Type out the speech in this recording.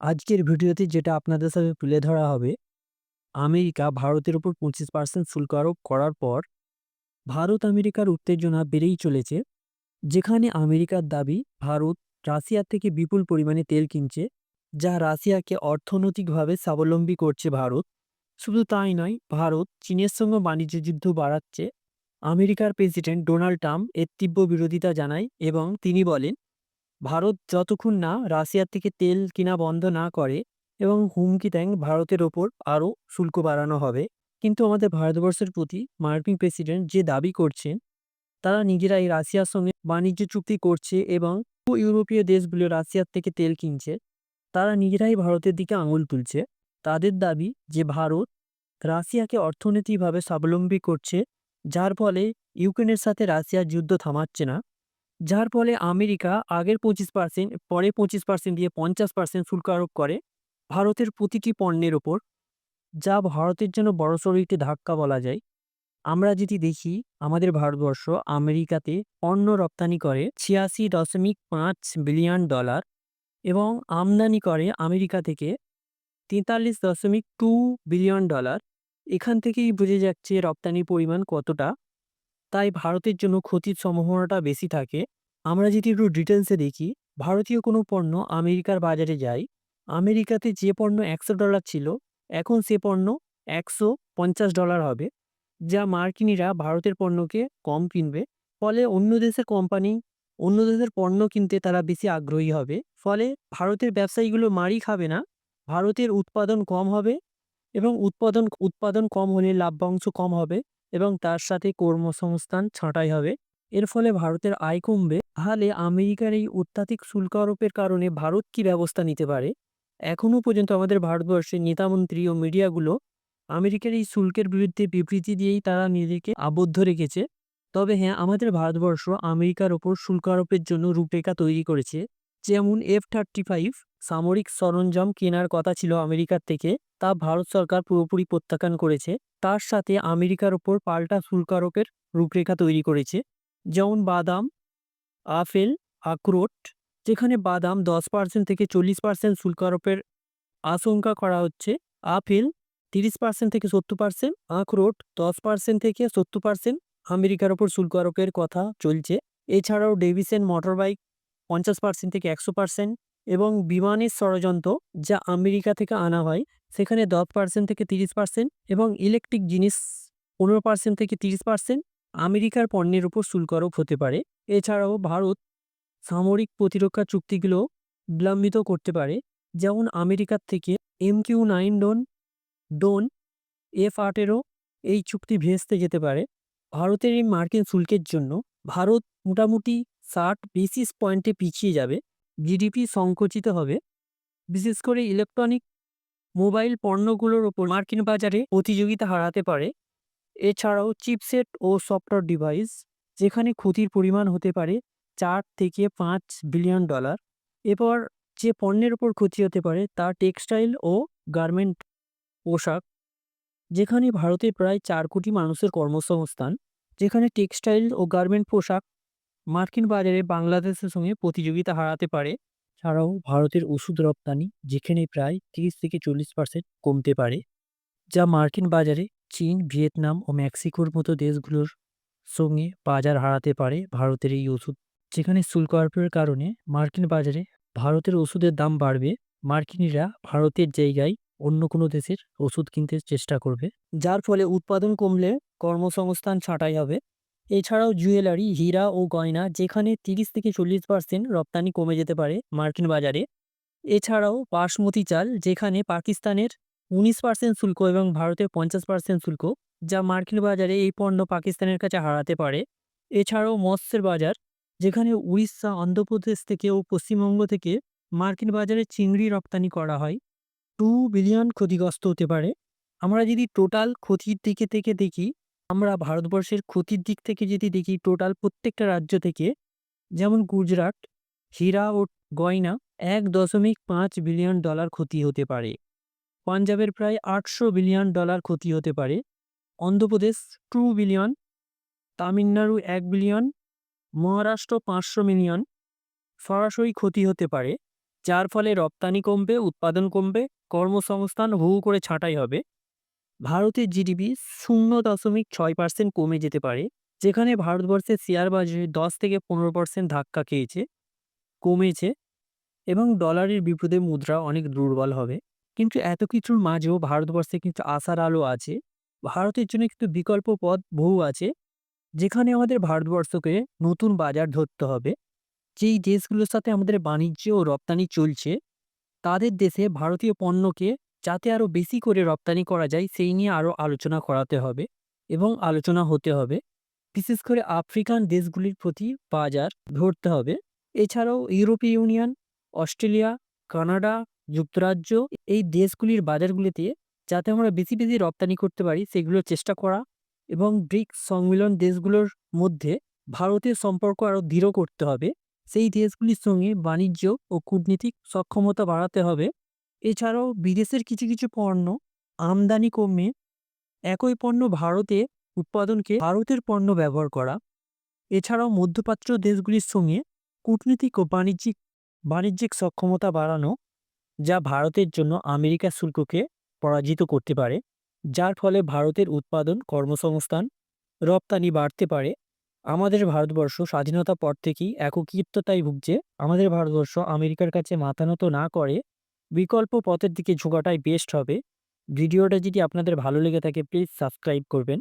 আজকের ভিডিওতে যেটা আপনাদের সাথে তুলে ধরা হবে, আমেরিকা ভারতের উপর পঁচিশ পার্সেন্ট শুল্ক আরোপ করার পর ভারত আমেরিকার উত্তেজনা বেড়েই চলেছে, যেখানে আমেরিকার দাবি ভারত রাশিয়ার থেকে বিপুল পরিমাণে তেল কিনছে, যা রাশিয়াকে অর্থনৈতিকভাবে স্বাবলম্বী করছে ভারত। শুধু তাই নয়, ভারত চীনের সঙ্গে বাণিজ্য যুদ্ধ বাড়াচ্ছে, আমেরিকার প্রেসিডেন্ট ডোনাল্ড ট্রাম্প এর তীব্র বিরোধিতা জানায় এবং তিনি বলেন ভারত যতক্ষণ না রাশিয়ার থেকে তেল কিনা বন্ধ না করে এবং হুমকি দেন ভারতের ওপর আরও শুল্ক বাড়ানো হবে, কিন্তু আমাদের ভারতবর্ষের প্রতি মার্কিন প্রেসিডেন্ট যে দাবি করছেন, তারা নিজেরাই রাশিয়ার সঙ্গে বাণিজ্য চুক্তি করছে এবং ইউরোপীয় দেশগুলো রাশিয়ার থেকে তেল কিনছে, তারা নিজেরাই ভারতের দিকে আঙুল তুলছে। তাদের দাবি যে ভারত রাশিয়াকে অর্থনৈতিকভাবে স্বাবলম্বী করছে, যার ফলে ইউক্রেনের সাথে রাশিয়ার যুদ্ধ থামাচ্ছে না। যার ফলে আমেরিকা আগের পঁচিশ পার্সেন্ট পরে পঁচিশ পার্সেন্ট দিয়ে পঞ্চাশ পার্সেন্ট শুল্ক আরোপ করে ভারতের প্রতিটি পণ্যের ওপর, যা ভারতের জন্য বড়সড় একটি ধাক্কা বলা যায়। আমরা যদি দেখি, আমাদের ভারতবর্ষ আমেরিকাতে পণ্য রপ্তানি করে ছিয়াশি দশমিক পাঁচ বিলিয়ন ডলার এবং আমদানি করে আমেরিকা থেকে তেতাল্লিশ দশমিক টু বিলিয়ন ডলার। এখান থেকেই বুঝে যাচ্ছে রপ্তানির পরিমাণ কতটা, তাই ভারতের জন্য ক্ষতির সম্ভাবনাটা বেশি থাকে। আমরা যদি একটু ডিটেলসে দেখি, ভারতীয় কোনো পণ্য আমেরিকার বাজারে যায়, আমেরিকাতে যে পণ্য একশো ডলার ছিল, এখন সে পণ্য একশো পঞ্চাশ ডলার হবে, যা মার্কিনিরা ভারতের পণ্যকে কম কিনবে, ফলে অন্য দেশের কোম্পানি অন্য দেশের পণ্য কিনতে তারা বেশি আগ্রহী হবে, ফলে ভারতের ব্যবসায়ীগুলো মারি খাবে না, ভারতের উৎপাদন কম হবে এবং উৎপাদন উৎপাদন কম হলে লাভ্যাংশ কম হবে এবং তার সাথে কর্মসংস্থান ছাঁটাই হবে, এর ফলে ভারতের আয় কমবে তাহলে আমেরিকার এই অত্যাধিক শুল্ক আরোপের কারণে ভারত কি ব্যবস্থা নিতে পারে? এখনও পর্যন্ত আমাদের ভারতবর্ষের নেতামন্ত্রী ও মিডিয়াগুলো আমেরিকার এই শুল্কের বিরুদ্ধে বিবৃতি দিয়েই তারা নিজেকে আবদ্ধ রেখেছে। তবে হ্যাঁ আমাদের ভারতবর্ষ আমেরিকার ওপর শুল্ক আরোপের জন্য রূপরেখা তৈরি করেছে। যেমন এফ থার্টি ফাইভ সামরিক সরঞ্জাম কেনার কথা ছিল আমেরিকার থেকে, তা ভারত সরকার পুরোপুরি প্রত্যাখ্যান করেছে। তার সাথে আমেরিকার ওপর পাল্টা শুল্ক আরোপের রূপরেখা তৈরি করেছে। যেমন বাদাম আপেল, আখরোট, যেখানে বাদাম দশ পার্সেন্ট থেকে চল্লিশ পার্সেন্ট শুল্ক আরোপের আশঙ্কা করা হচ্ছে। আপেল তিরিশ পার্সেন্ট থেকে সত্তর পার্সেন্ট আখরোট দশ পার্সেন্ট থেকে সত্তর পার্সেন্ট আমেরিকার ওপর শুল্ক আরোপের কথা চলছে। এছাড়াও ডেভিসেন মোটর বাইক পঞ্চাশ পার্সেন্ট থেকে একশো পার্সেন্ট এবং বিমানের ষড়যন্ত্র যা আমেরিকা থেকে আনা হয়, সেখানে দশ পার্সেন্ট থেকে তিরিশ পার্সেন্ট এবং ইলেকট্রিক জিনিস পনেরো পার্সেন্ট থেকে তিরিশ পার্সেন্ট আমেরিকার পণ্যের উপর শুল্ক আরোপ হতে পারে। এছাড়াও ভারত সামরিক প্রতিরক্ষা চুক্তিগুলো বিলম্বিত করতে পারে। যেমন আমেরিকার থেকে M Q nine drone drone F আটেরও এই চুক্তি ভেস্তে যেতে পারে। ভারতের এই মার্কিন শুল্কের জন্য ভারত মোটামুটি ষাট বেসিস পয়েন্টে পিছিয়ে যাবে। জিডিপি সংকুচিত হবে। বিশেষ করে ইলেকট্রনিক মোবাইল পণ্যগুলোর ওপর মার্কিন বাজারে প্রতিযোগিতা হারাতে পারে। এছাড়াও চিপসেট ও সফটওয়্যার ডিভাইস, যেখানে ক্ষতির পরিমাণ হতে পারে চার থেকে পাঁচ বিলিয়ন ডলার। এরপর যে পণ্যের ওপর ক্ষতি হতে পারে তা টেক্সটাইল ও গার্মেন্ট পোশাক, যেখানে ভারতে প্রায় চার কোটি মানুষের কর্মসংস্থান, যেখানে টেক্সটাইল ও গার্মেন্ট পোশাক মার্কিন বাজারে বাংলাদেশের সঙ্গে প্রতিযোগিতা হারাতে পারে। ছাড়াও ভারতের ওষুধ রপ্তানি, যেখানে প্রায় তিরিশ থেকে চল্লিশ পার্সেন্ট কমতে পারে, যা মার্কিন বাজারে চীন, ভিয়েতনাম ও মেক্সিকোর মতো দেশগুলোর সঙ্গে বাজার হারাতে পারে ভারতের এই ওষুধ। যেখানে শুল্ক আরোপের কারণে মার্কিন বাজারে ভারতের ওষুধের দাম বাড়বে, মার্কিনিরা ভারতের জায়গায় অন্য কোনো দেশের ওষুধ কিনতে চেষ্টা করবে। যার ফলে উৎপাদন কমলে কর্মসংস্থান ছাঁটাই হবে। এছাড়াও জুয়েলারি, হীরা ও গয়না, যেখানে তিরিশ থেকে চল্লিশ পার্সেন্ট রপ্তানি কমে যেতে পারে মার্কিন বাজারে। এছাড়াও বাসমতি চাল, যেখানে পাকিস্তানের উনিশ পার্সেন্ট শুল্ক এবং ভারতের পঞ্চাশ পার্সেন্ট শুল্ক, যা মার্কিন বাজারে এই পণ্য পাকিস্তানের কাছে হারাতে পারে। এছাড়াও মৎস্যের বাজার, যেখানে উড়িষ্যা, অন্ধ্রপ্রদেশ থেকে ও পশ্চিমবঙ্গ থেকে মার্কিন বাজারে চিংড়ি রপ্তানি করা হয়। টু বিলিয়ন ক্ষতিগ্রস্ত হতে পারে। আমরা যদি টোটাল ক্ষতির দিকে থেকে দেখি, আমরা ভারতবর্ষের ক্ষতির দিক থেকে যদি দেখি টোটাল প্রত্যেকটা রাজ্য থেকে, যেমন গুজরাট, হীরা ও গয়না, এক দশমিক পাঁচ বিলিয়ন ডলার ক্ষতি হতে পারে। পাঞ্জাবের প্রায় আটশো বিলিয়ন ডলার ক্ষতি হতে পারে। অন্ধ্রপ্রদেশ টু বিলিয়ন তামিলনাড়ু এক বিলিয়ন মহারাষ্ট্র পাঁচশো মিলিয়ন সরাসরি ক্ষতি হতে পারে, যার ফলে রপ্তানি কমবে, উৎপাদন কমবে, কর্মসংস্থান হু করে ছাঁটাই হবে। ভারতের জিডিপি শূন্য দশমিক ছয় পার্সেন্ট কমে যেতে পারে, যেখানে ভারতবর্ষের শেয়ার বাজারে দশ থেকে পনেরো পার্সেন্ট ধাক্কা খেয়েছে, কমেছে এবং ডলারের বিপদে মুদ্রা অনেক দুর্বল হবে। কিন্তু এত কিছুর মাঝেও ভারতবর্ষে কিন্তু আশার আলো আছে। ভারতের জন্য কিন্তু বিকল্প পথ বহু আছে। যেখানে আমাদের ভারতবর্ষকে নতুন বাজার ধরতে হবে। যেই দেশগুলোর সাথে আমাদের বাণিজ্য ও রপ্তানি চলছে, তাদের দেশে ভারতীয় পণ্যকে যাতে আরও বেশি করে রপ্তানি করা যায়, সেই নিয়ে আরও আলোচনা করাতে হবে এবং আলোচনা হতে হবে। বিশেষ করে আফ্রিকান দেশগুলির প্রতি বাজার ধরতে হবে। এছাড়াও ইউরোপীয় ইউনিয়ন, অস্ট্রেলিয়া, কানাডা যুক্তরাজ্য, এই দেশগুলির বাজারগুলিতে যাতে আমরা বেশি বেশি রপ্তানি করতে পারি, সেগুলোর চেষ্টা করা এবং ব্রিক্স সম্মিলন দেশগুলোর মধ্যে ভারতের সম্পর্ক আরও দৃঢ় করতে হবে। সেই দেশগুলির সঙ্গে বাণিজ্য ও কূটনীতিক সক্ষমতা বাড়াতে হবে। এছাড়াও বিদেশের কিছু কিছু পণ্য আমদানি কমে, একই পণ্য ভারতে উৎপাদনকে ভারতের পণ্য ব্যবহার করা। এছাড়াও মধ্যপ্রাচ্য দেশগুলির সঙ্গে কূটনীতিক ও বাণিজ্যিক বাণিজ্যিক সক্ষমতা বাড়ানো যা ভারতের জন্য আমেরিকা শুল্ককে পরাজিত করতে পারে, যার ফলে ভারতের উৎপাদন, কর্মসংস্থান, রপ্তানি বাড়তে পারে। আমাদের ভারতবর্ষ স্বাধীনতা পর থেকেই এককিত্বতায় ভুগছে। আমাদের ভারতবর্ষ আমেরিকার কাছে মাথা নত না করে বিকল্প পথের দিকে ঝোঁকাটাই বেস্ট হবে। ভিডিওটা যদি আপনাদের ভালো লেগে থাকে প্লিজ সাবস্ক্রাইব করবেন।